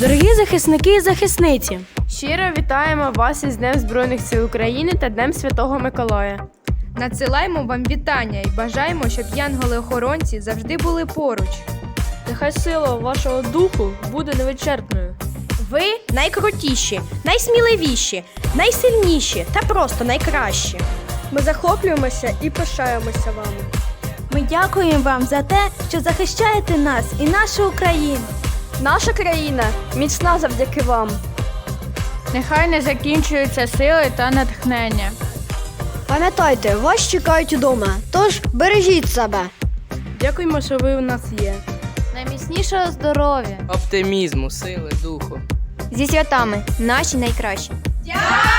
Дорогі захисники і захисниці, Щиро вітаємо вас із Днем Збройних сил України та Днем Святого Миколая. Надсилаємо вам вітання і бажаємо, щоб янголи-охоронці завжди були поруч. Нехай сила вашого духу буде невичерпною. Ви найкрутіші, найсміливіші, найсильніші та просто найкращі. Ми захоплюємося і пишаємося вами. ми дякуємо вам за те, що захищаєте нас і нашу Україну. Наша країна міцна завдяки вам. Нехай не закінчуються сили та натхнення. Пам'ятайте, вас чекають удома, тож бережіть себе. Дякуємо, що ви у нас є. Найміцнішого здоров'я. оптимізму, сили, духу. Зі святами наші найкращі. Дякуємо!